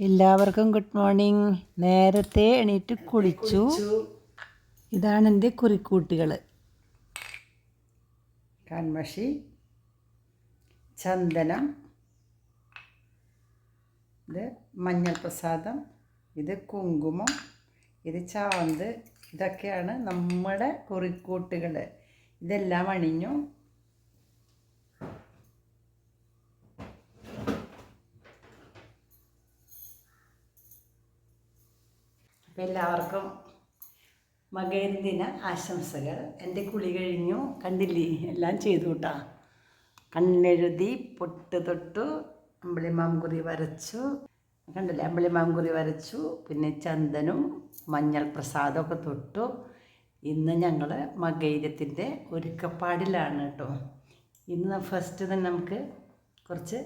എല്ലാവർക്കും good morning നേരത്തെ എണീറ്റ് കുളിച്ചു. ഇതാണ് എന്റെ കുറിക്കൂട്ടുകൾ. കൺമഷി ചന്ദനം ഇത് മഞ്ഞൾ പ്രസാദം ഇത് കുങ്കുമം ഇത് ചാന്ത്. ഇതൊക്കെയാണ് നമ്മുടെ കുറിക്കൂട്ടുകൾ. ഇതെല്ലാം അണിഞ്ഞു അപ്പം എല്ലാവർക്കും മകേന്ദിന ദിന ആശംസകൾ. എന്റെ കുളി കഴിഞ്ഞു. കണ്ടില്ലേ? എല്ലാം ചെയ്തു കേട്ടാ കണ്ണെഴുതി പൊട്ട് തൊട്ടു. അമ്പിളിമാംകുറി വരച്ചു. കണ്ടില്ലേ? അമ്പിളിമാംകുറി വരച്ചു. പിന്നെ ചന്ദനും മഞ്ഞൾ പ്രസാദമൊക്കെ തൊട്ടു. ഇന്ന് ഞങ്ങൾ മകൈര്യത്തിന്റെ ഒരുക്കപ്പാടിലാണ് കേട്ടോ ഇന്ന് ഫസ്റ്റ് തന്നെ നമുക്ക് കുറച്ച്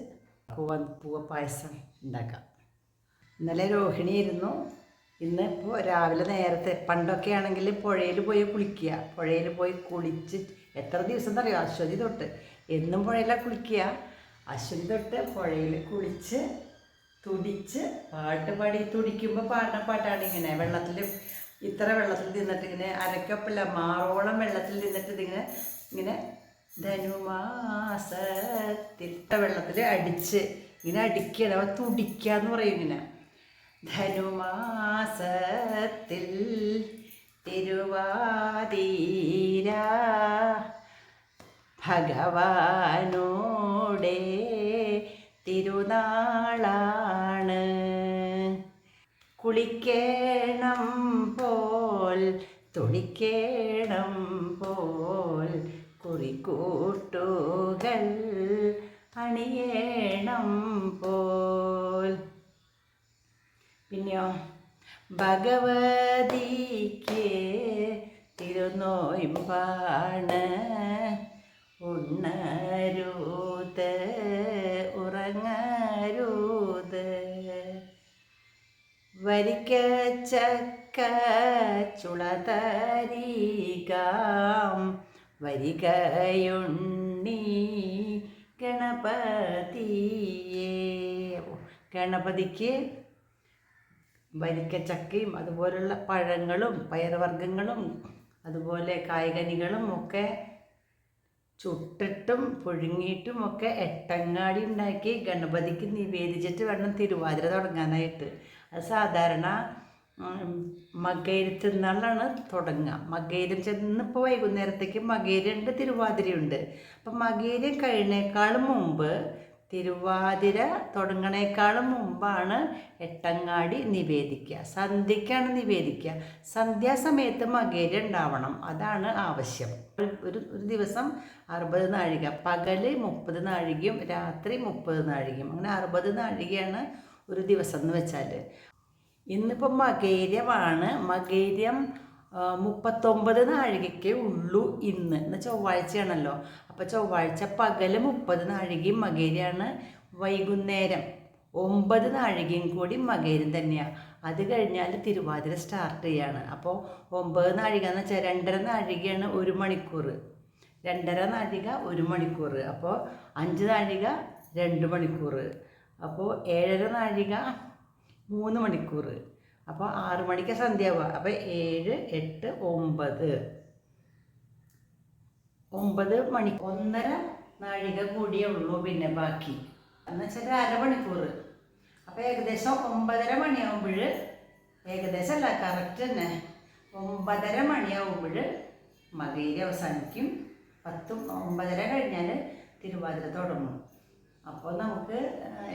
പൂവ പൂവ പായസം ഉണ്ടാക്കാം. ഇന്നലെ രോഹിണി ഇരുന്നു ഇന്ന് ഇപ്പോൾ രാവിലെ നേരത്തെ പണ്ടൊക്കെ ആണെങ്കിൽ പുഴയിൽ പോയി കുളിക്കുക പുഴയിൽ പോയി കുളിച്ച് എത്ര ദിവസം എന്നറിയോ? അശ്വതി തൊട്ട്. എന്നും പുഴയിലാണ് കുളിക്കുക. അശ്വതി തൊട്ട് പുഴയിൽ കുളിച്ച് തുടിച്ച് പാട്ട് പാടി തുടിക്കുമ്പോൾ പാടുന്ന പാട്ടാണ് ഇങ്ങനെ. വെള്ളത്തിൽ ഇത്ര വെള്ളത്തിൽ നിന്നിട്ട് ഇങ്ങനെ അരക്കപ്പല്ല മാറോളം വെള്ളത്തിൽ നിന്നിട്ട് ഇതിങ്ങനെ ഇങ്ങനെ ധനുമാസത്തിൽ വെള്ളത്തിൽ അടിച്ച് ഇങ്ങനെ അടിക്കണം തുടിക്കുക എന്ന് പറയും ഇങ്ങനെ. ധനുമാസത്തിൽ തിരുവാതിര ഭഗവാനോടെ തിരുനാളാണ്. കുളിക്കേണം പോൽ തുണിക്കേണം പോൽ കുറിക്കൂട്ടുകൾ അണിയേണം പോൽ. പിന്നെയോ? ഭഗവതിക്ക് തിരുനോയിമ്പാണ് ഉണ്ണരൂത് ഉറങ്ങരൂത്. വരിക്ക ചക്ക ചുളതരികാം വരികയുണ്ണി ഗണപതിയേ. ഗണപതിക്ക് വരിക്കച്ചക്കയും അതുപോലുള്ള പഴങ്ങളും പയറുവർഗങ്ങളും അതുപോലെ കായ്കനികളും ഒക്കെ ചുട്ടിട്ടും പുഴുങ്ങിയിട്ടും ഒക്കെ എട്ടങ്ങാടി ഉണ്ടാക്കി ഗണപതിക്ക് നിവേദിച്ചിട്ട് വേണം തിരുവാതിര തുടങ്ങാനായിട്ട്. അത് സാധാരണ മകയിരത്ത് നിന്നാളാണ് തുടങ്ങുക. മകേരം ചെന്ന് ഇപ്പോൾ വൈകുന്നേരത്തേക്ക് മകയിലുണ്ട് തിരുവാതിരയുണ്ട്. അപ്പം മകയിൽ കഴിഞ്ഞേക്കാളും മുമ്പ് തിരുവാതിര തുടങ്ങണേക്കാളും മുമ്പാണ് എട്ടങ്ങാടി നിവേദിക്കുക. സന്ധ്യയ്ക്കാണ് നിവേദിക്കുക. സന്ധ്യാസമയത്ത് മകേര ഉണ്ടാവണം. അതാണ് ആവശ്യം. ഒരു ഒരു ദിവസം അറുപത് നാഴിക. പകൽ മുപ്പത് നാഴികയും രാത്രി മുപ്പത് നാഴികയും. അങ്ങനെ അറുപത് നാഴികയാണ് ഒരു ദിവസം എന്ന് വെച്ചാൽ ഇന്നിപ്പം മകേര്യമാണ് മകേര്യം മുപ്പത്തൊമ്പത് നാഴികയ്ക്കേ ഉള്ളൂ ഇന്ന്. ഇന്ന് ചൊവ്വാഴ്ചയാണല്ലോ. അപ്പോൾ ചൊവ്വാഴ്ച പകൽ മുപ്പത് നാഴികയും മകേരിയാണ് വൈകുന്നേരം. ഒമ്പത് നാഴികയും കൂടി മകേരും തന്നെയാണ് അത് കഴിഞ്ഞാൽ തിരുവാതിര സ്റ്റാർട്ട് ചെയ്യാണ്. അപ്പോൾ ഒമ്പത് നാഴിക എന്ന് വെച്ചാൽ രണ്ടര നാഴികയാണ് ഒരു മണിക്കൂർ രണ്ടര നാഴിക ഒരു മണിക്കൂർ അപ്പോൾ അഞ്ച് നാഴിക രണ്ട് മണിക്കൂർ അപ്പോൾ ഏഴര നാഴിക മൂന്ന് മണിക്കൂർ അപ്പോൾ ആറു മണിക്ക് സന്ധ്യാവുക അപ്പോൾ ഏഴ് എട്ട് ഒമ്പത്. ഒമ്പത് മണി ഒന്നര നാഴിക കൂടിയേ ഉള്ളൂ പിന്നെ ബാക്കി. എന്ന് വെച്ചാൽ അരമണിക്കൂർ അപ്പോൾ ഏകദേശം ഒമ്പതര മണിയാകുമ്പോൾ ഏകദേശം അല്ല കറക്റ്റ് തന്നെ. ഒമ്പതര മണിയാകുമ്പോൾ മകയിരി അവസാനിക്കും. പത്തും ഒമ്പതര കഴിഞ്ഞാൽ തിരുവാതിര തുടങ്ങും. അപ്പോൾ നമുക്ക്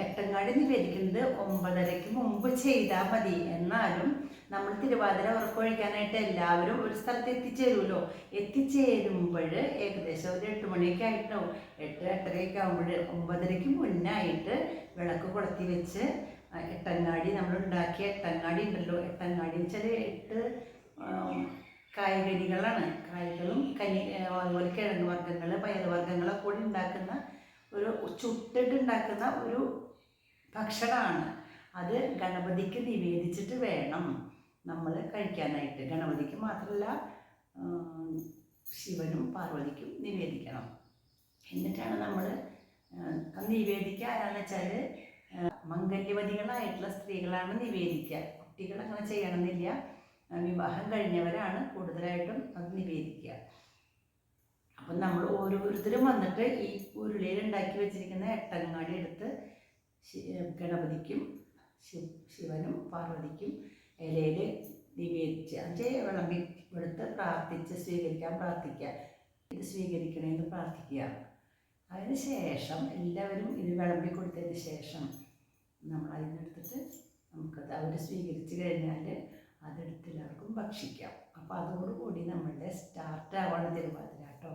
എട്ടങ്ങാടി നിവേദിക്കുന്നത് ഒമ്പതരയ്ക്ക് മുമ്പ് ചെയ്താൽ മതി. എന്നാലും നമ്മൾ തിരുവാതിര ഉറക്കൊഴിക്കാനായിട്ട് എല്ലാവരും ഒരു സ്ഥലത്ത് എത്തിച്ചേരുമല്ലോ എത്തിച്ചേരുമ്പോൾ ഏകദേശം ഒരു എട്ട് മണിയൊക്കെ ആയിട്ടുണ്ടാവും. എട്ട് എട്ടരയൊക്കെ ആകുമ്പോൾ ഒമ്പതരയ്ക്ക് മുന്നായിട്ട് വിളക്ക് കൊളുത്തി വെച്ച് എട്ടങ്ങാടി നമ്മൾ ഉണ്ടാക്കിയ എട്ടങ്ങാടി ഉണ്ടല്ലോ. എട്ടങ്ങാടി വെച്ചാൽ എട്ട് കായ്കനികളാണ്. കായ്കളും കനി അതുപോലെ കിഴങ്ങ് വർഗങ്ങൾ കൂടി ഉണ്ടാക്കുന്ന ഒരു ചുട്ടിട്ട് ഉണ്ടാക്കുന്ന ഒരു ഭക്ഷണമാണ്. അത് ഗണപതിക്ക് നിവേദിച്ചിട്ട് വേണം നമ്മൾ കഴിക്കാനായിട്ട്. ഗണപതിക്ക് മാത്രമല്ല ശിവനും പാർവതിക്കും നിവേദിക്കണം. എന്നിട്ടാണ് നമ്മൾ നിവേദിക്കുക. ആരാന്ന് വെച്ചാൽ മംഗല്യവതികളായിട്ടുള്ള സ്ത്രീകളാണ് നിവേദിക്കുക. കുട്ടികൾ അങ്ങനെ ചെയ്യണമെന്നില്ല വിവാഹം കഴിഞ്ഞവരാണ് കൂടുതലായിട്ടും അത് നിവേദിക്കുക. അപ്പം നമ്മൾ ഓരോരുത്തരും വന്നിട്ട് ഈ ഉരുളിയിൽ ഉണ്ടാക്കി വെച്ചിരിക്കുന്ന എട്ടങ്ങാടി എടുത്ത് ഗണപതിക്കും ശിവ ശിവനും പാർവതിക്കും ഇലയിൽ നിവേദിച്ച് അഞ്ചേ വിളമ്പി എടുത്ത് പ്രാർത്ഥിച്ച് സ്വീകരിക്കാൻ പ്രാർത്ഥിക്കുക. ഇത് സ്വീകരിക്കണമെന്ന് പ്രാർത്ഥിക്കുക. അതിന് ശേഷം എല്ലാവരും ഇത് വിളമ്പി കൊടുത്തതിന് ശേഷം നമ്മൾ അതിനെടുത്തിട്ട് നമുക്കത് അവർ സ്വീകരിച്ച് കഴിഞ്ഞാൽ അതെടുത്ത് എല്ലാവർക്കും ഭക്ഷിക്കാം. അപ്പോൾ അതോടുകൂടി നമ്മളുടെ സ്റ്റാർട്ട് ആവാണ് തിരുവാതിര കേട്ടോ.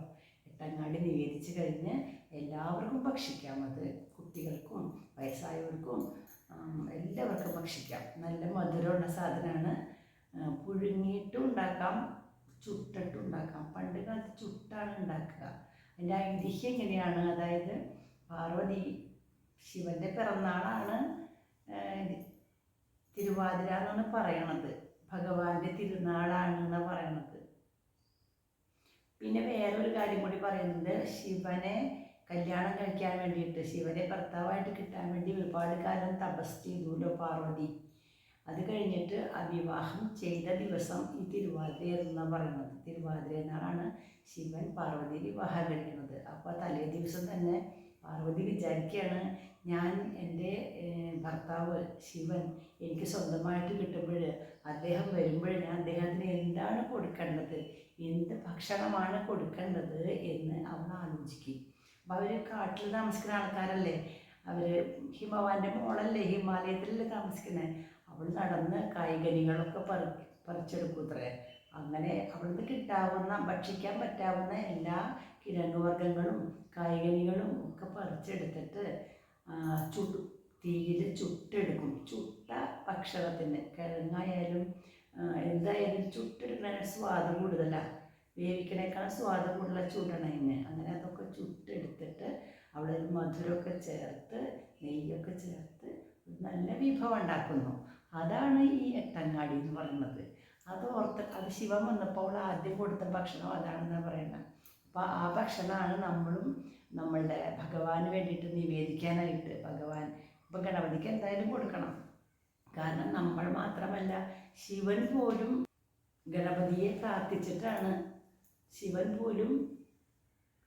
എട്ടങ്ങാടി നിവേദിച്ച് കഴിഞ്ഞ് എല്ലാവർക്കും ഭക്ഷിക്കാം. അത് കുട്ടികൾക്കും വയസ്സായവർക്കും എല്ലാവർക്കും ഭക്ഷിക്കാം. നല്ല മധുരമുള്ള സാധനമാണ്. പുഴുങ്ങിയിട്ടും ഉണ്ടാക്കാം ചുട്ടിട്ടും ഉണ്ടാക്കാം. പണ്ട് കാലത്ത് ചുട്ടാണ് ഉണ്ടാക്കുക. അതിന്റെ ഐതിഹ്യം എങ്ങനെയാണ് അതായത് പാർവതി ശിവന്റെ പിറന്നാളാണ് തിരുവാതിര എന്നാണ് പറയണത്. ഭഗവാന്റെ തിരുനാളാണെന്നാണ് പറയണത്. പിന്നെ വേറൊരു കാര്യം കൂടി പറയുന്നത് ശിവനെ കല്യാണം കഴിക്കാൻ വേണ്ടിയിട്ട് ശിവനെ ഭർത്താവായിട്ട് കിട്ടാൻ വേണ്ടി ഒരുപാട് കാലം തപസ് ചെയ്തുല്ലോ പാർവതി. അത് കഴിഞ്ഞിട്ട് ആ വിവാഹം ചെയ്ത ദിവസം ഈ തിരുവാതിര എന്നാണ് പറയുന്നത്. തിരുവാതിര എന്നാണ് ശിവൻ പാർവതി വിവാഹം കഴിക്കുന്നത്. അപ്പോൾ തലേ ദിവസം തന്നെ പാർവതി വിചാരിക്കുകയാണ് ഞാൻ എന്റെ ഭർത്താവ് ശിവൻ എനിക്ക് സ്വന്തമായിട്ട് കിട്ടുമ്പോൾ അദ്ദേഹം വരുമ്പോൾ ഞാൻ അദ്ദേഹത്തിന് എന്താണ് കൊടുക്കേണ്ടത്? എന്ത് ഭക്ഷണമാണ് കൊടുക്കേണ്ടത് എന്ന് അവർ ആലോചിക്കും. അപ്പോൾ അവർ കാട്ടിൽ താമസിക്കുന്ന ആൾക്കാരല്ലേ? അവർ ഹിമവാന്റെ മോളല്ലേ ഹിമാലയത്തിലല്ലേ താമസിക്കുന്നത് അവൾ നടന്ന് കായ്കനികളൊക്കെ പറി പറിച്ചെടുക്കൂത്രേ അങ്ങനെ അവിടുന്ന് കിട്ടാവുന്ന ഭക്ഷിക്കാൻ പറ്റാവുന്ന എല്ലാ കിഴങ്ങുവർഗങ്ങളും കായ്കനികളും ഒക്കെ പറിച്ചെടുത്തിട്ട് ചുട്ടു തീയിൽ ചുട്ടെടുക്കും. ചുട്ട ഭക്ഷണത്തിന് കിഴങ്ങായാലും എന്തായാലും ചുട്ടിടുന്ന സ്വാദ് കൂടുതലാണ് വേവിക്കണേക്കാൾ സ്വാദ് കൂടുതൽ ചുടണതിന് അങ്ങനെ അതൊക്കെ ചുട്ടെടുത്തിട്ട് അവിടെ മധുരമൊക്കെ ചേർത്ത് നെയ്യൊക്കെ ചേർത്ത് നല്ല വിഭവം ഉണ്ടാക്കുന്നു. അതാണ് ഈ എട്ടങ്ങാടി എന്ന് പറയുന്നത്. അത് ഓർത്ത് അത് ശിവൻ വന്നപ്പോൾ ആദ്യം കൊടുത്ത ഭക്ഷണം അതാണെന്നാണ് പറയുന്നത് അപ്പോൾ ആ ഭക്ഷണമാണ് നമ്മളും നമ്മളുടെ ഭഗവാന് വേണ്ടിയിട്ട് നിവേദിക്കാനായിട്ട് ഭഗവാൻ ഇപ്പം ഗണപതിക്ക് എന്തായാലും കൊടുക്കണം. കാരണം നമ്മൾ മാത്രമല്ല ശിവൻ പോലും ഗണപതിയെ പ്രാർത്ഥിച്ചിട്ടാണ് ശിവൻ പോലും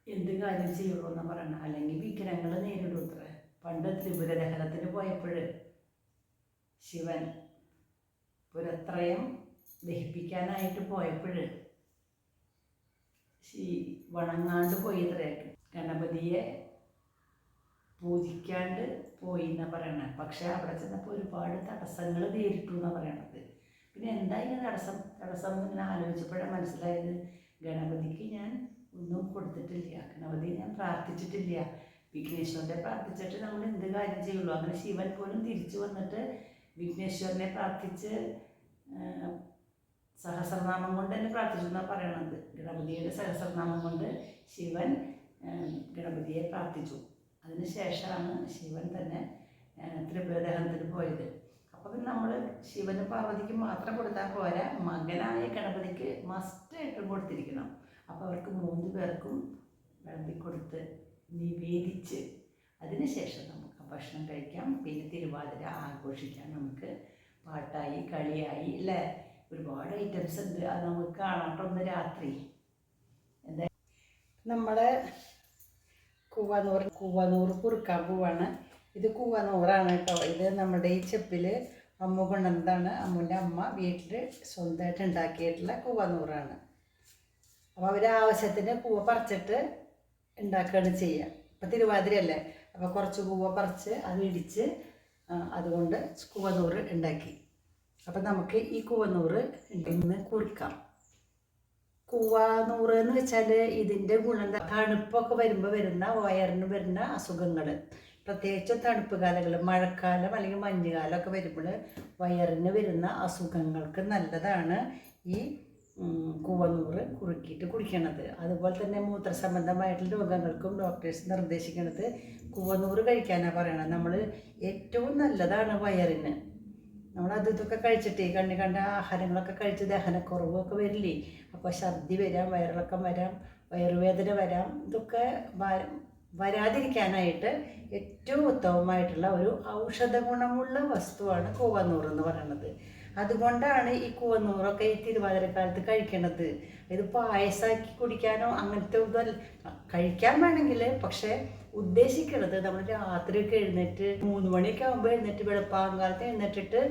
എന്ത് കാര്യം ചെയ്യുള്ളൂ എന്ന് പറയണം? അല്ലെങ്കിൽ വിഘ്നങ്ങൾ നേരിടും അത്ര. പണ്ട് ത്രിപുര ദഹനത്തിന് പോയപ്പോൾ ശിവൻ പുരത്രയം ദഹിപ്പിക്കാനായിട്ട് പോയപ്പോൾ ശീ വണങ്ങാണ്ട് പോയത്രേ ഗണപതിയെ പൂജിക്കാണ്ട് പോയി എന്നാ പറയണത് പക്ഷെ അവിടെ ചെന്നപ്പോൾ ഒരുപാട് തടസ്സങ്ങൾ നേരിട്ടു എന്നാണ് പറയണത്. പിന്നെ എന്താ ഈ തടസ്സം തടസ്സം ഇങ്ങനെ ആലോചിച്ചപ്പോഴാണ് മനസ്സിലായത് ഗണപതിക്ക് ഞാൻ ഒന്നും കൊടുത്തിട്ടില്ല ഗണപതി ഞാൻ പ്രാർത്ഥിച്ചിട്ടില്ല. വിഘ്നേശ്വരനെ പ്രാർത്ഥിച്ചിട്ട് നമ്മൾ എന്ത് കാര്യം ചെയ്യുള്ളൂ? അങ്ങനെ ശിവൻ പോലും തിരിച്ചു വന്നിട്ട് വിഘ്നേശ്വരനെ പ്രാർത്ഥിച്ച് സഹസ്രനാമം കൊണ്ട് തന്നെ പ്രാർത്ഥിച്ചു എന്നാണ് പറയണത്. ഗണപതിയുടെ സഹസ്രനാമം കൊണ്ട് ശിവൻ ഗണപതിയെ പ്രാർത്ഥിച്ചു. അതിനുശേഷമാണ് ശിവൻ തന്നെ ആ, ത്രിപുരദഹനത്തിന് പോയത്. അപ്പം നമ്മൾ ശിവന് പാർവതിക്ക് മാത്രം കൊടുത്താൽ പോരാ മകനായ ഗണപതിക്ക് മസ്റ്റ് മസ്റ്റായിട്ടും കൊടുത്തിരിക്കണം. അപ്പോൾ അവർക്ക് മൂന്ന് പേർക്കും വിളമ്പിക്കൊടുത്ത് നിവേദിച്ച് അതിനുശേഷം നമുക്ക് ഭക്ഷണം കഴിക്കാം. പിന്നെ തിരുവാതിര ആഘോഷിക്കാം. നമുക്ക് പാട്ടായി കളിയായി അല്ലേ ഒരുപാട് ഐറ്റംസ് ഉണ്ട്. അത് നമുക്ക് കാണാട്ടോ രാത്രി. എന്താ? നമ്മളെ കൂവാനൂർ കൂവാനൂർ കുറുക്കാൻ പോവാണ്. ഇത് കൂവനൂറാണ് കേട്ടോ. ഇത് നമ്മുടെ ഈ ചെപ്പിൽ അമ്മ കൊണ്ടുവന്നതാണ്. അമ്മുന്റെ അമ്മ വീട്ടിൽ സ്വന്തമായിട്ട് ഉണ്ടാക്കിയിട്ടുള്ള കൂവനൂറാണ്. അപ്പോൾ അവർ ആവശ്യത്തിന് കൂവ പറിച്ചിട്ട് ഉണ്ടാക്കുകയാണ് ചെയ്യുക ഇപ്പം തിരുവാതിരയല്ലേ അപ്പോൾ കുറച്ച് കൂവ പറിച്ച് അത് ഇടിച്ച് അതുകൊണ്ട് കൂവനൂറ് ഉണ്ടാക്കി. അപ്പം നമുക്ക് ഈ കൂവനൂറ് ഇന്ന് കുറിക്കാം. കൂവാനൂറ് എന്ന് വെച്ചാൽ ഇതിന്റെ ഗുണം തണുപ്പൊക്കെ വരുമ്പോൾ വരുന്ന വയറിന് വരുന്ന അസുഖങ്ങൾ പ്രത്യേകിച്ചും തണുപ്പ് കാലങ്ങൾ മഴക്കാലം അല്ലെങ്കിൽ മഞ്ഞുകാലമൊക്കെ വരുമ്പോൾ വയറിന് വരുന്ന അസുഖങ്ങൾക്ക് നല്ലതാണ് ഈ ഉം, കൂവനൂറ് കുറുക്കിയിട്ട് കുടിക്കണത്. അതുപോലെ തന്നെ മൂത്രസംബന്ധമായിട്ടുള്ള രോഗങ്ങൾക്കും ഡോക്ടേഴ്സ് നിർദ്ദേശിക്കുന്നത് കൂവനൂറ് കഴിക്കാനാണ് പറയണത്. നമ്മൾ ഏറ്റവും നല്ലതാണ് വയറിന്. നമ്മൾ അത് ഇതൊക്കെ കഴിച്ചിട്ട് കണ്ണി കണ്ട ആഹാരങ്ങളൊക്കെ കഴിച്ച് ദഹനക്കുറവൊക്കെ വരില്ലേ? അപ്പോൾ ഛർദി വരാം വയറിളക്കം വരാം വയറുവേദന വരാം ഇതൊക്കെ വരാതിരിക്കാനായിട്ട് ഏറ്റവും ഉത്തമമായിട്ടുള്ള ഒരു ഔഷധ ഗുണമുള്ള വസ്തുവാണ് കൂവന്നൂർ എന്ന് പറയുന്നത്. അതുകൊണ്ടാണ് ഈ കൂവന്നൂറൊക്കെ ഈ തിരുവാതിരക്കാലത്ത് കഴിക്കണത്. ഇത് പായസാക്കി കുടിക്കാനോ അങ്ങനത്തെ ഒന്നും കഴിക്കാൻ വേണമെങ്കിൽ പക്ഷേ ഉദ്ദേശിക്കുന്നത് നമ്മൾ രാത്രിയൊക്കെ എഴുന്നേറ്റ് മൂന്ന് മണിയൊക്കെ ആകുമ്പോൾ എഴുന്നേറ്റ് വെളുപ്പാങ്കാലത്ത് എഴുന്നേറ്റിട്ട്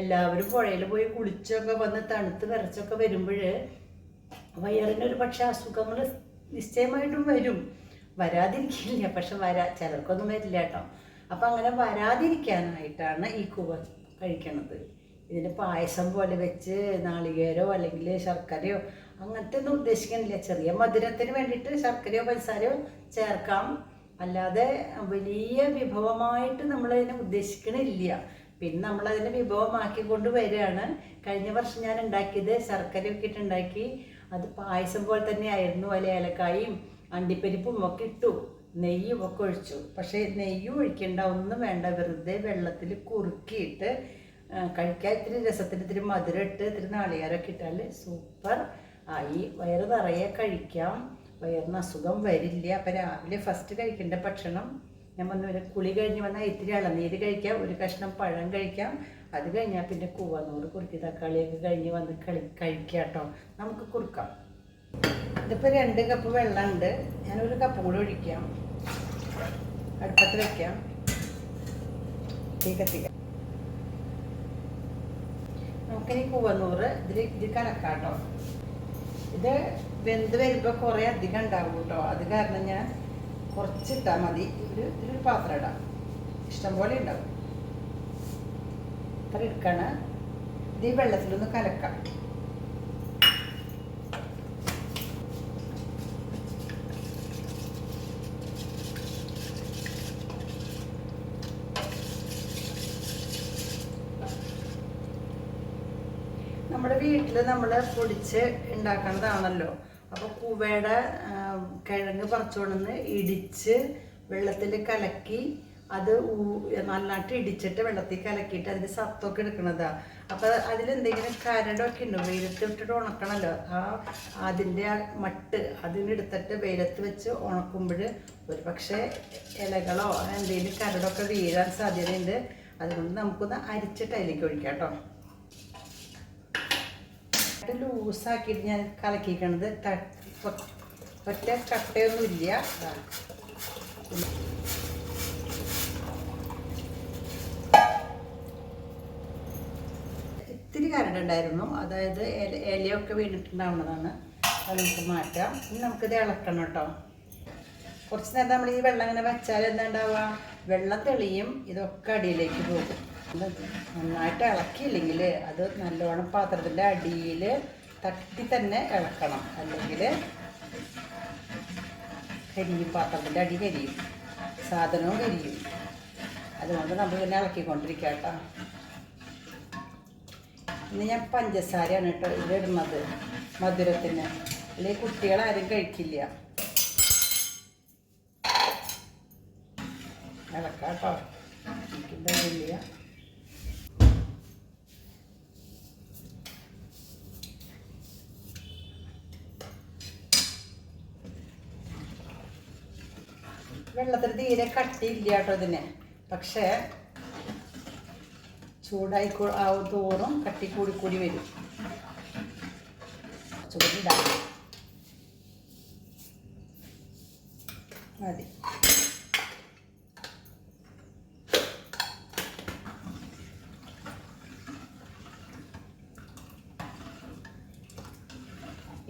എല്ലാവരും പുഴയിൽ പോയി കുളിച്ചൊക്കെ വന്ന് തണുത്ത് വിറച്ചൊക്കെ വരുമ്പോൾ വയറിനൊരു പക്ഷെ അസുഖങ്ങൾ നിശ്ചയമായിട്ടും വരും. വരാതിരിക്കില്ല. പക്ഷെ വരാ ചിലർക്കൊന്നും വരില്ല കേട്ടോ. അപ്പം അങ്ങനെ വരാതിരിക്കാനായിട്ടാണ് ഈ കൂവ കഴിക്കണത്. ഇതിന് പായസം പോലെ വെച്ച് നാളികേരോ അല്ലെങ്കിൽ ശർക്കരയോ അങ്ങനത്തെ ഒന്നും ഉദ്ദേശിക്കുന്നില്ല ചെറിയ മധുരത്തിന് വേണ്ടിയിട്ട് ശർക്കരയോ പഞ്ചസാരയോ ചേർക്കാം. അല്ലാതെ വലിയ വിഭവമായിട്ട് നമ്മളതിനെ ഉദ്ദേശിക്കണില്ല. പിന്നെ നമ്മളതിനെ വിഭവമാക്കി കൊണ്ട് വരികയാണ്. കഴിഞ്ഞ വർഷം ഞാൻ ഉണ്ടാക്കിയത് ശർക്കരയൊക്കെ ഇട്ടുണ്ടാക്കി അത് പായസം പോലെ തന്നെ ആയിരുന്നു. അതിൽ ഏലക്കായും അണ്ടിപ്പരിപ്പും ഒക്കെ ഇട്ടു. നെയ്യും ഒക്കെ ഒഴിച്ചു. പക്ഷേ നെയ്യും ഒഴിക്കേണ്ട ഒന്നും വേണ്ട. വെറുതെ വെള്ളത്തിൽ കുറുക്കിയിട്ട് കഴിക്കാൻ ഇത്തിരി രസത്തിന് ഇത്തിരി മധുരം ഇട്ട് ഇത്തിരി നാളികേരമൊക്കെ ഇട്ടാൽ സൂപ്പർ. ആയി വയറ് നിറയെ കഴിക്കാം. വയറിന് അസുഖം വരില്ല. അപ്പം രാവിലെ ഫസ്റ്റ് കഴിക്കേണ്ട ഭക്ഷണം ഞാൻ വന്ന് കുളി കഴിഞ്ഞ് വന്നാൽ ഇത്തിരി ഇളനീര് കഴിക്കാം ഒരു കഷ്ണം പഴം കഴിക്കാം. അത് കഴിഞ്ഞാൽ പിന്നെ കൂവന്നൂറ് കുറുക്കി തക്കാളിയൊക്കെ കഴിഞ്ഞ് വന്ന് കളി കഴിക്കാം കേട്ടോ. നമുക്ക് കുറുക്കാം. ഇതിപ്പോൾ രണ്ട് കപ്പ് വെള്ളമുണ്ട്. ഞാനൊരു കപ്പ് കൂടെ ഒഴിക്കാം. അടുപ്പത്ത് വെക്കാം. നമുക്കിനി കൂവന്നൂറ്. ഇതിൽ ഇത് കലക്കാം ഇത് വെന്ത് വരുമ്പോൾ കുറേ അധികം ഉണ്ടാവും കേട്ടോ അത് കാരണം ഞാൻ കുറച്ചിട്ടാൽ മതി. ഒരു ഇതിലൊരു പാത്രം ഇടാം. ഇഷ്ടംപോലെ ഉണ്ടാവും. അത്ര എടുക്കണം. ഇത് ഈ വെള്ളത്തിലൊന്ന് കലക്കാം നമ്മുടെ വീട്ടിൽ നമ്മൾ പൊടിച്ച് ഉണ്ടാക്കണതാണല്ലോ അപ്പോൾ കൂവയുടെ കിഴങ്ങ് പറിച്ചുകൊണ്ടെന്ന് ഇടിച്ച് വെള്ളത്തിൽ കലക്കി അത് നന്നായിട്ട് ഇടിച്ചിട്ട് വെള്ളത്തിൽ കലക്കിയിട്ട് അതിന്റെ സത്തൊക്കെ എടുക്കണതാ. അപ്പോൾ അതിലെന്തെങ്കിലും കരടൊക്കെ ഉണ്ട് വെയിലത്ത് ഇട്ടിട്ട് ഉണക്കണല്ലോ. ആ അതിന്റെ ആ മട്ട് അതിനെടുത്തിട്ട് വെയിലത്ത് വെച്ച് ഉണക്കുമ്പോൾ ഒരു പക്ഷേ ഇലകളോ എന്തെങ്കിലും കരടൊക്കെ വീഴാൻ സാധ്യതയുണ്ട്. അതുകൊണ്ട് നമുക്കൊന്ന് അരിച്ചിട്ട് അതിലേക്ക് ഒഴിക്കാം കേട്ടോ. ഇത് ലൂസാക്കിയിട്ട് ഞാൻ കലക്കിക്കണത്. ഒറ്റ കട്ടയൊന്നുമില്ല. ഇത്തിരി കരടുണ്ടായിരുന്നു അതായത് ഇല ഇലയൊക്കെ വീണിട്ടുണ്ടാവുന്നതാണ്. അത് നമുക്ക് മാറ്റാം. ഇനി നമുക്കിത് ഇളക്കണം കേട്ടോ. കുറച്ച് നേരം നമ്മൾ ഈ വെള്ളം ഇങ്ങനെ വെച്ചാൽ എന്താ ഉണ്ടാവുക? വെള്ളം തെളിയും. ഇതൊക്കെ അടിയിലേക്ക് പോകും. നന്നായിട്ട് ഇളക്കിയില്ലെങ്കിൽ അത് നല്ലോണം പാത്രത്തിന്റെ അടിയിൽ തട്ടി തന്നെ ഇളക്കണം. അല്ലെങ്കിൽ കരിയും പാത്രത്തിന്റെ അടി കരിയും. സാധനവും കരിയും. അതുകൊണ്ട് നമ്മൾ പിന്നെ ഇളക്കിക്കൊണ്ടിരിക്കുക കേട്ടോ. ഇന്ന് ഞാൻ പഞ്ചസാരയാണ് കേട്ടോ ഇതിടുന്നത് മധുരത്തിന്. അല്ലെങ്കിൽ കുട്ടികളാരും കഴിക്കില്ല. ഇളക്കാം കേട്ടോ വെള്ളത്തിൽ തീരെ കട്ടിയില്ല കേട്ടോ ഇതിന്. പക്ഷേ ചൂടായി തോറും കട്ടി കൂടി കൂടി വരും. ചൂടിടാം മതി.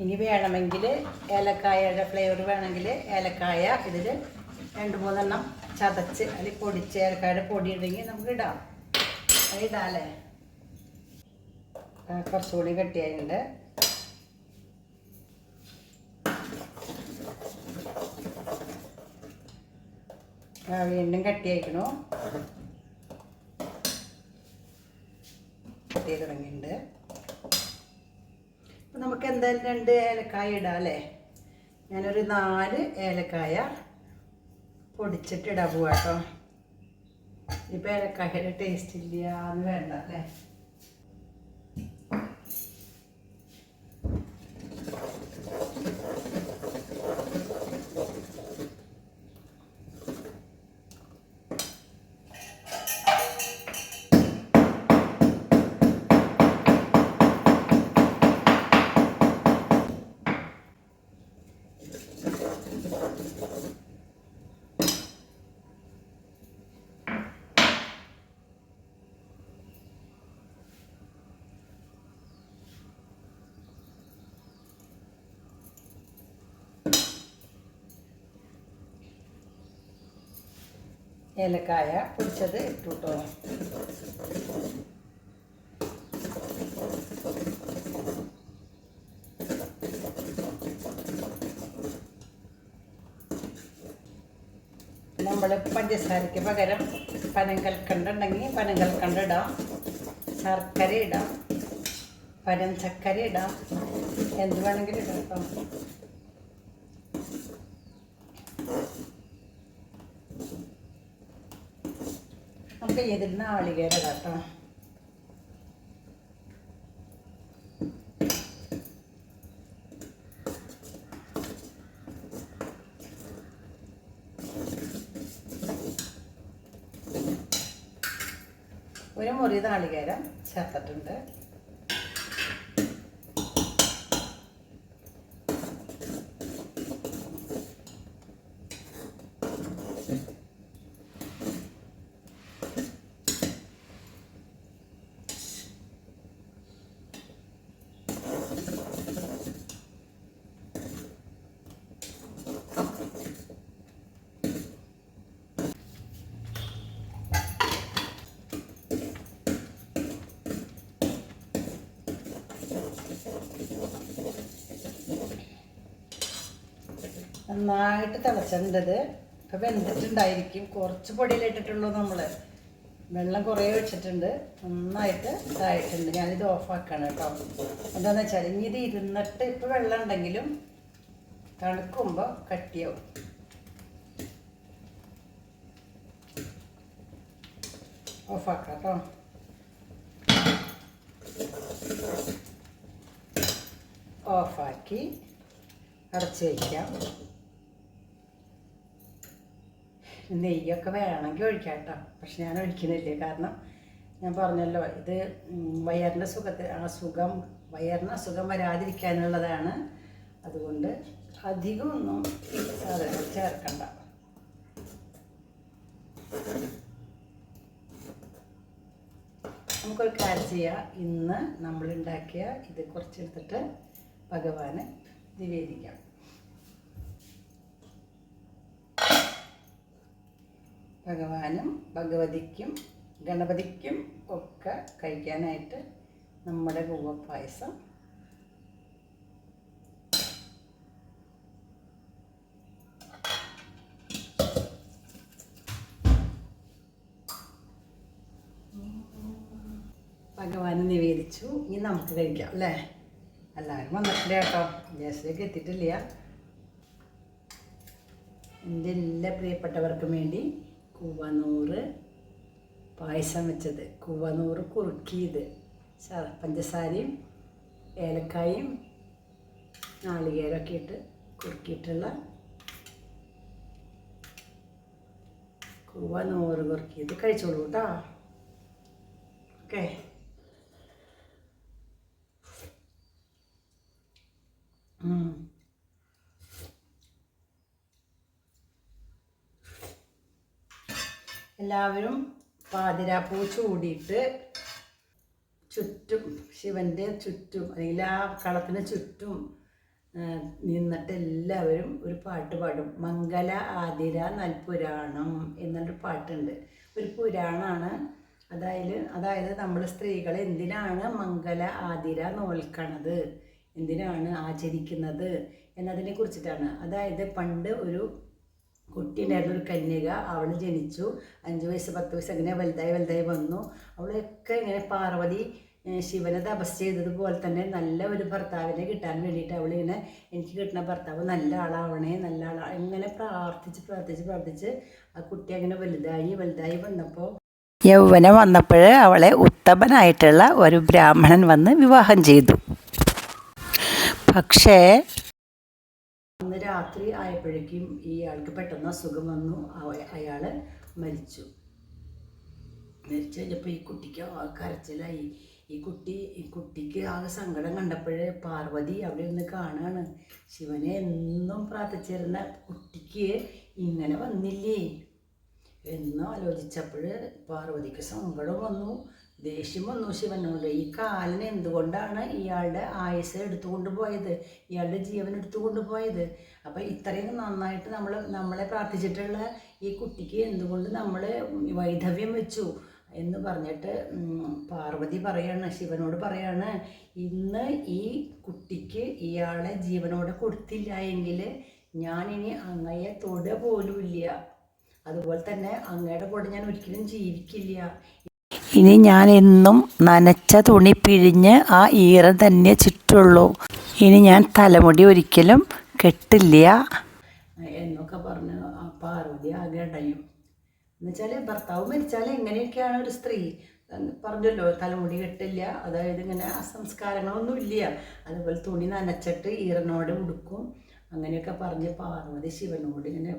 ഇനി വേണമെങ്കിൽ ഏലക്കായയുടെ ഫ്ലേവർ വേണമെങ്കിൽ ഏലക്കായ ഇതിൽ രണ്ട് മൂന്നെണ്ണം ചതച്ച് അതിൽ പൊടി ചേർക്കാട് പൊടി ഉണ്ടെങ്കിൽ നമുക്ക് ഇടാം. അത് ഇടാല്ലേ? കുറച്ചുകൂടി കട്ടിയായിട്ടുണ്ട്. വീണ്ടും കട്ടിയായിക്കണു. കട്ടി തുടങ്ങിയിട്ടുണ്ട്. നമുക്ക് എന്തായാലും രണ്ട് ഏലക്കായ ഇടാം അല്ലേ? ഞാനൊരു നാല് ഏലക്കായ പൊടിച്ചിട്ട് പോവാട്ടോ. ഇപ്പം ഏലക്കായയുടെ ടേസ്റ്റ് ഇല്ല എന്ന് വേണ്ട അല്ലേ? ഏലക്കായ പൊടിച്ചത് ഇട്ടു കേട്ടോ നമ്മൾ പഞ്ചസാരയ്ക്ക് പകരം പനം കൽക്കണ്ടുണ്ടെങ്കിൽ പനം കൽക്കണ്ട ഇടാം. ശർക്കര ഇടാം. പനം ചക്കര ഇടാം. എന്ത് വേണമെങ്കിലും ഇടാം കേട്ടോ നമുക്ക് ഇതിൽ ഇടാം കേട്ടോ ഒരു മുറി നാളികേരം ചേർത്തിട്ടുണ്ട്. നന്നായിട്ട് തിളച്ചിട്ടുണ്ടത് ഇപ്പം വെന്തിട്ടുണ്ടായിരിക്കും. കുറച്ച് പൊടിയിലിട്ടിട്ടുള്ളൂ നമ്മൾ വെള്ളം കുറേ വെച്ചിട്ടുണ്ട് നന്നായിട്ട് ഇതായിട്ടുണ്ട്. ഞാനിത് ഓഫാക്കാണ് കേട്ടോ. എന്താണെന്ന് വെച്ചാൽ ഇനി ഇത് ഇരുന്നിട്ട് ഇപ്പോൾ വെള്ളം ഉണ്ടെങ്കിലും തണുക്കുമ്പോൾ കട്ടിയാവും. ഓഫാക്കാം കേട്ടോ. ഓഫാക്കി അടച്ച് വയ്ക്കാം നെയ്യൊക്കെ വേണമെങ്കിൽ ഒഴിക്കാം കേട്ടോ. പക്ഷെ ഞാൻ ഒഴിക്കുന്നില്ല? കാരണം ഞാൻ പറഞ്ഞല്ലോ ഇത് വയറിന്റെ സുഖത്തിൽ അസുഖം വയറിന് അസുഖം വരാതിരിക്കാനുള്ളതാണ്. അതുകൊണ്ട് അധികമൊന്നും സാധനങ്ങൾ ചേർക്കണ്ട. നമുക്കൊരു കാര്യം ചെയ്യാം. ഇന്ന് നമ്മൾ ഉണ്ടാക്കിയ ഇത് കുറച്ചെടുത്തിട്ട് ഭഗവാനെ നിവേദിക്കാം. ഭഗവാനും ഭഗവതിക്കും ഗണപതിക്കും ഒക്കെ കഴിക്കാനായിട്ട് നമ്മുടെ ഭഗവാനെ ഭഗവാന് നിവേദിച്ചു. ഇനി നമുക്ക് കഴിക്കാം അല്ലേ? എല്ലാവരും വന്നിട്ടില്ല കേട്ടോ? ഗ്യാസിലേക്ക് എത്തിയിട്ടില്ല. എന്റെ എല്ലാ പ്രിയപ്പെട്ടവർക്കും വേണ്ടി കൂവനൂറ് പായസം വെച്ചത്. കൂവനൂറ് കുറുക്കിയത്. പഞ്ചസാരയും ഏലക്കായും നാളികേരമൊക്കെ ഇട്ട് കുറുക്കിയിട്ടുള്ള കൂവനൂറ് കുറുക്കിയത് കഴിച്ചോളൂ കേട്ടോ. ഓക്കെ. ഉം. എല്ലാവരും പാതിരാപ്പൂ ചൂടിയിട്ട് ചുറ്റും ശിവന്റെ ചുറ്റും അല്ലെങ്കിൽ ആ കളത്തിന് ചുറ്റും നിന്നിട്ട് എല്ലാവരും ഒരു പാട്ട് പാടും. മംഗല ആതിര നൽപുരാണം എന്നൊരു പാട്ടുണ്ട്. ഒരു പുരാണമാണ് അതായത് അതായത് നമ്മൾ സ്ത്രീകൾ എന്തിനാണ് മംഗല ആതിര നോൽക്കണത്? എന്തിനാണ് ആചരിക്കുന്നത്? എന്നതിനെ കുറിച്ചിട്ടാണ്. അതായത് പണ്ട് ഒരു കുട്ടി ഉണ്ടായിരുന്നു ഒരു കന്യക അവൾ ജനിച്ചു. അഞ്ച് വയസ്സ് പത്ത് വയസ്സ് അങ്ങനെ വലുതായി വലുതായി വന്നു. അവളൊക്കെ ഇങ്ങനെ പാർവതി ശിവനെ തപസ് ചെയ്തതുപോലെ തന്നെ നല്ല ഒരു ഭർത്താവിനെ കിട്ടാൻ വേണ്ടിയിട്ട് അവളിങ്ങനെ എനിക്ക് കിട്ടുന്ന ഭർത്താവ് നല്ല ആളാവണേ നല്ല ആളാ ഇങ്ങനെ പ്രാർത്ഥിച്ച് പ്രാർത്ഥിച്ച് പ്രാർത്ഥിച്ച് ആ കുട്ടി അങ്ങനെ വലുതായി വലുതായി വന്നപ്പോൾ യൗവനം വന്നപ്പോൾ അവളെ ഉത്തമനായിട്ടുള്ള ഒരു ബ്രാഹ്മണൻ വന്ന് വിവാഹം ചെയ്തു. പക്ഷേ അന്ന് രാത്രി ആയപ്പോഴേക്കും ഇയാൾക്ക് പെട്ടെന്ന് അസുഖം വന്നു. അയാൾ മരിച്ചു. മരിച്ചു കഴിഞ്ഞപ്പോൾ ഈ കുട്ടിക്ക് കരച്ചിലായി. ഈ കുട്ടി ഈ കുട്ടിക്ക് ആകെ സങ്കടം കണ്ടപ്പോഴേ പാർവതി അവിടെ ഒന്ന് കാണുകയാണ് ശിവനെ എന്നും പ്രാർത്ഥിച്ചിരുന്ന കുട്ടിക്ക് ഇങ്ങനെ വന്നില്ലേ? എന്ന് ആലോചിച്ചപ്പോൾ പാർവതിക്ക് സങ്കടം വന്നു. ദേഷ്യം വന്നു ശിവനോട് ഈ കാലിന് എന്തുകൊണ്ടാണ് ഇയാളുടെ ആയുസ് എടുത്തുകൊണ്ട് പോയത് ഇയാളുടെ ജീവൻ എടുത്തുകൊണ്ട് പോയത് അപ്പം ഇത്രയും നന്നായിട്ട് നമ്മൾ നമ്മളെ പ്രാർത്ഥിച്ചിട്ടുള്ള ഈ കുട്ടിക്ക് എന്തുകൊണ്ട് നമ്മൾ വൈധവ്യം വെച്ചു എന്ന് പറഞ്ഞിട്ട് പാർവതി പറയാണ് ശിവനോട് പറയാണ് ഇന്ന് ഈ കുട്ടിക്ക് ഇയാളെ ജീവനോടെ കൊടുത്തില്ല എങ്കിൽ ഞാനിനി അങ്ങയെ തൊട പോലുമില്ല അതുപോലെ തന്നെ അങ്ങയുടെ കൂടെ ഞാൻ ഒരിക്കലും ജീവിക്കില്ല. ഇനി ഞാൻ എന്നും നനച്ച തുണി പിഴിഞ്ഞ് ആ ഈറം തന്നെ ചുറ്റുള്ളൂ. ഇനി ഞാൻ തലമുടി ഒരിക്കലും കെട്ടില്ല. എന്നൊക്കെ പറഞ്ഞ് ആ പാർവതി ആകെ അടയും. എന്നുവെച്ചാൽ ഭർത്താവ് മരിച്ചാൽ എങ്ങനെയൊക്കെയാണ് ഒരു സ്ത്രീ? പറഞ്ഞല്ലോ തലമുടി കെട്ടില്ല. അതായത് ഇങ്ങനെ അസംസ്കാരങ്ങളൊന്നും ഇല്ല. അതുപോലെ തുണി നനച്ചിട്ട് ഈറനോടെ ഉടുക്കും. അങ്ങനെയൊക്കെ പറഞ്ഞ് പാർവതി ശിവനോട് ഇങ്ങനെ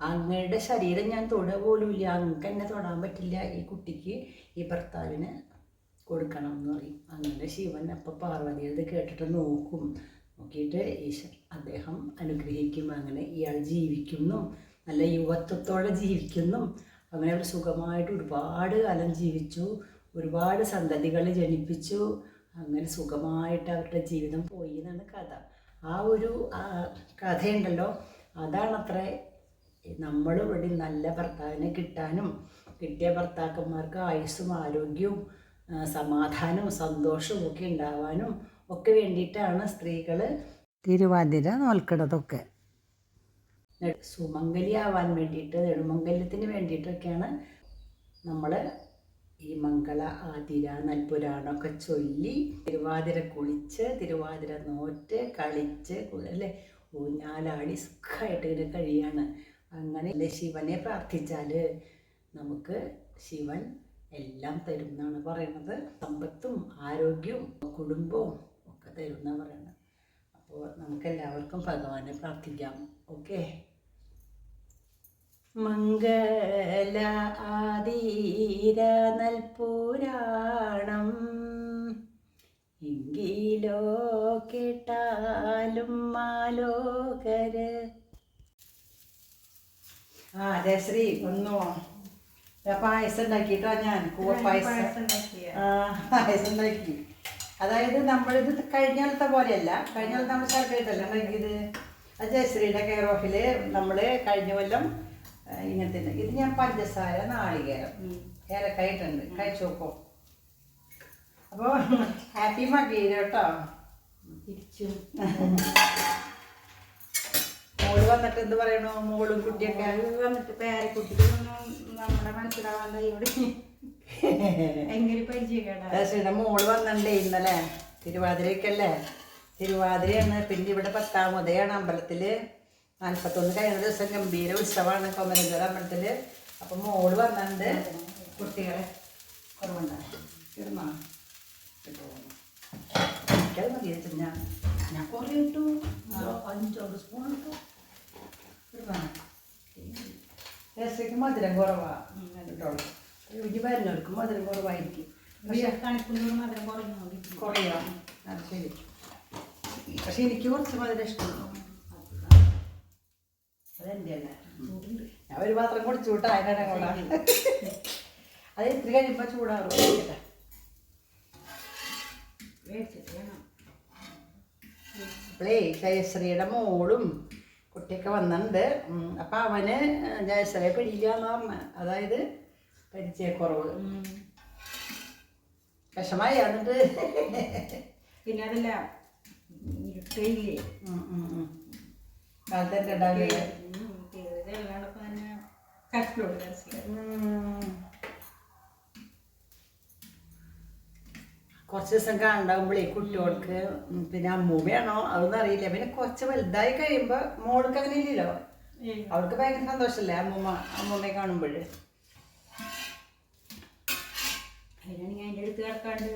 അങ്ങയുടെ ശരീരം ഞാൻ തൊട പോലുമില്ല അങ്ങക്ക് എന്നെ തൊടാൻ പറ്റില്ല. ഈ കുട്ടിക്ക് ഈ ഭർത്താവിന് കൊടുക്കണം എന്ന് പറയും. അങ്ങനെ ശിവൻ അപ്പം പാർവതിയത് കേട്ടിട്ട് നോക്കും. നോക്കിയിട്ട് ഈശ്വർ അദ്ദേഹം അനുഗ്രഹിക്കും. അങ്ങനെ ഇയാൾ ജീവിക്കുന്നു. നല്ല യുവത്വത്തോടെ ജീവിക്കുന്നു. അങ്ങനെ അവർ സുഖമായിട്ട് ഒരുപാട് കാലം ജീവിച്ചു. ഒരുപാട് സന്തതികൾ ജനിപ്പിച്ചു. അങ്ങനെ സുഖമായിട്ട് അവരുടെ ജീവിതം പോയി എന്നാണ് കഥ. ആ ഒരു കഥയുണ്ടല്ലോ. അതാണത്രേ നമ്മൾ ഇവിടെ നല്ല ഭർത്താവിനെ കിട്ടാനും കിട്ടിയ ഭർത്താക്കന്മാർക്ക് ആയുസ്സും ആരോഗ്യവും സമാധാനവും സന്തോഷവും ഒക്കെ ഉണ്ടാവാനും ഒക്കെ വേണ്ടിയിട്ടാണ് സ്ത്രീകൾ തിരുവാതിര നോൽക്കണതൊക്കെ നെ- സുമംഗലിയാവാൻ വേണ്ടിയിട്ട് നെടുമംഗല്യത്തിന് വേണ്ടിയിട്ടൊക്കെയാണ് നമ്മൾ ഈ മംഗള ആതിര നൽപുരാണമൊക്കെ ചൊല്ലി തിരുവാതിര കുളിച്ച് തിരുവാതിര നോറ്റ് കളിച്ച് അല്ലേ? ഊഞ്ഞാലാടി സുഖമായിട്ട് ഇങ്ങനെ കഴിയാണ്. അങ്ങനെ ശിവനെ പ്രാർത്ഥിച്ചാൽ നമുക്ക് ശിവൻ എല്ലാം തരും എന്നാണ് പറയുന്നത്. സമ്പത്തും ആരോഗ്യവും കുടുംബവും ഒക്കെ തരും എന്നാണ് പറയുന്നത്. അപ്പോൾ നമുക്കെല്ലാവർക്കും ഭഗവാനെ പ്രാർത്ഥിക്കാം. ഓക്കെ? മംഗല ആദീര നൽപുരാണം എങ്കിലോ കേട്ടാലും മാലോകര് ആ ജയശ്രീ ഒന്നോ ഞാൻ പായസം ഉണ്ടാക്കിട്ടോ ഞാൻ കൂവ പായസം. ആ പായസം ഉണ്ടാക്കി. അതായത് നമ്മളിത് കഴിഞ്ഞ കാലത്തെ പോലെയല്ല. കഴിഞ്ഞ കാലത്ത് നമ്മൾ ശർക്കരയിട്ടല്ല ഉണ്ടാക്കിയത്? അത് ജയശ്രീയുടെ കെയർ ഓഫിൽ നമ്മൾ കഴിഞ്ഞ കൊല്ലം ഇങ്ങനത്തെ ഇത് ഞാൻ പഞ്ചസാര നാളികേരം ഏലക്കായിട്ടുണ്ട് കഴിച്ചു നോക്കോ. അപ്പോൾ ഹാപ്പി മകീര കേട്ടോ. തിരിച്ചു. വന്നിട്ട് എന്ത് പറയണു? മോളും കുട്ടിയൊക്കെ? വന്നിട്ട് പേരക്കുട്ടിക്കൊന്നും നമ്മുടെ മനസ്സിലാവാൻ ഇവിടെ എങ്ങനെ പരിചയക്കേടാ. മോൾ വന്നണ്ടേ ഇന്നലെ? തിരുവാതിരക്കല്ലേ തിരുവാതിരയാണ്. പിന്നെ ഇവിടെ പത്താമതയാണ് അമ്പലത്തിൽ നാൽപ്പത്തൊന്ന് കഴിഞ്ഞ ദിവസം ഗംഭീര ഉത്സവമാണ് കൊമരഞ്ചോര അമ്പലത്തിൽ അപ്പം മോൾ വന്നണ്ട്. കുട്ടികളെ കുറവുണ്ടോ? ഇടുന്നോ? കിട്ടുമോ എനിക്കത് മതി ഞാൻ ഞാൻ കുറേ ഇട്ടു. അഞ്ചോ സ്പൂൺ ഇട്ടു. രസയ്ക്ക് മധുരം കുറവാണ് കേട്ടോളൂ രുചി വരുന്നവർക്ക് മധുരം കുറവായിരിക്കും. പക്ഷെ തണുപ്പിനോട് മധുരം കുറഞ്ഞു കുറയാം. അത് ശരി. പക്ഷെ എനിക്ക് കുറച്ച് മധുരം ഇഷ്ടമാണ്. അതെന്റെ അല്ല ഞാൻ ഒരു പാത്രം കുടിച്ചു വിട്ടാ അതിനെ കൊണ്ടാ അത് ഇത്തിരി കഴിയുമ്പോൾ ചൂടാറും. അപ്പളേ ജയശ്രീയുടെ മോളും കുട്ടിയൊക്കെ വന്നിട്ടുണ്ട് അപ്പം അവന് ജയശ്രീയെ പിടിയില്ല എന്ന് പറഞ്ഞ. അതായത് പരിചയക്കുറവ്. വിഷമായി എന്നിട്ട്. പിന്നെ അതല്ല ഇരുട്ടയില്ലേ? ഉം, ഉം, ഉം. കാലത്തെ ഉണ്ടാവില്ല? ഇതെല്ലാടൊപ്പം കുറച്ച് ദിവസം കാണുണ്ടാകുമ്പോഴേ കുട്ടികൾക്ക് പിന്നെ അമ്മൂമ്മയാണോ അതൊന്നും അറിയില്ല. പിന്നെ കുറച്ച് വലുതായി കഴിയുമ്പോൾ മോൾക്ക് അങ്ങനെ ഇല്ലല്ലോ. അവൾക്ക് ഭയങ്കര സന്തോഷമല്ലേ അമ്മൂമ്മ അമ്മൂമ്മയെ കാണുമ്പോൾ അതിനാണെങ്കിൽ അതിന്റെ അടുത്ത് കിടക്കാണ്ട്.